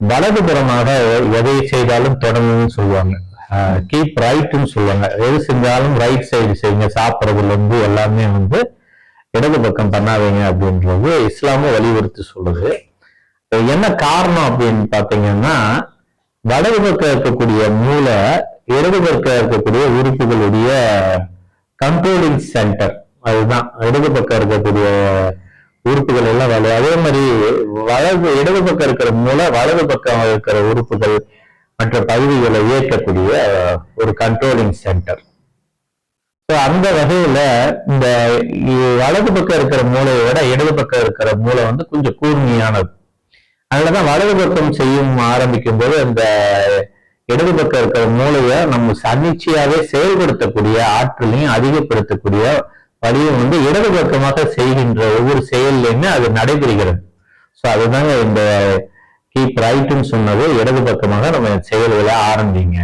வலதுபுறமாக எதை செய்தாலும் தொடங்குன்னு சொல்லுவாங்க. கீப் ரைட்னு சொல்லுவாங்க. எது செஞ்சாலும் ரைட் சைடு செய்யுங்க. சாப்பிட்றதுல இருந்து எல்லாமே வந்து இடது பக்கம் பண்ணாதீங்க அப்படின்றது இஸ்லாமும் வலியுறுத்தி சொல்லுது. என்ன காரணம் அப்படின்னு பாத்தீங்கன்னா வலது பக்கம் இருக்கக்கூடிய மூளை இடது பக்கம் இருக்கக்கூடிய உறுப்புகளுடைய கண்ட்ரோலிங் சென்டர் அதுதான். இடது பக்கம் இருக்கக்கூடிய உறுப்புகள் எல்லாம் வேலை. அதே மாதிரி வலது இடது பக்கம் இருக்கிற மூளை வலது பக்கம் இருக்கிற உறுப்புகள் மற்ற பகுதிகளை இயக்கக்கூடிய ஒரு கண்ட்ரோலிங் சென்டர் ஸோ அந்த வகையில இந்த வலது பக்கம் இருக்கிற மூளையை விட இடது பக்கம் இருக்கிற மூளை வந்து கொஞ்சம் கூர்மையானது. அதனாலதான் வலது பக்கம் செய்யும் ஆரம்பிக்கும் போது அந்த இடது பக்கம் இருக்கிற மூளையை நம்ம தன்னிச்சையாவே செயல்படுத்தக்கூடிய ஆற்றலையும் அதிகப்படுத்தக்கூடிய வழியும் வந்து இடது பக்கமாக செய்கின்ற ஒவ்வொரு செயல்லையுமே அது நடைபெறுகிறது. ஸோ அதுதாங்க இந்த கீப் ரைட்டுன்னு சொன்னது. இடது பக்கமாக நம்ம செயல்களை ஆரம்பிங்க.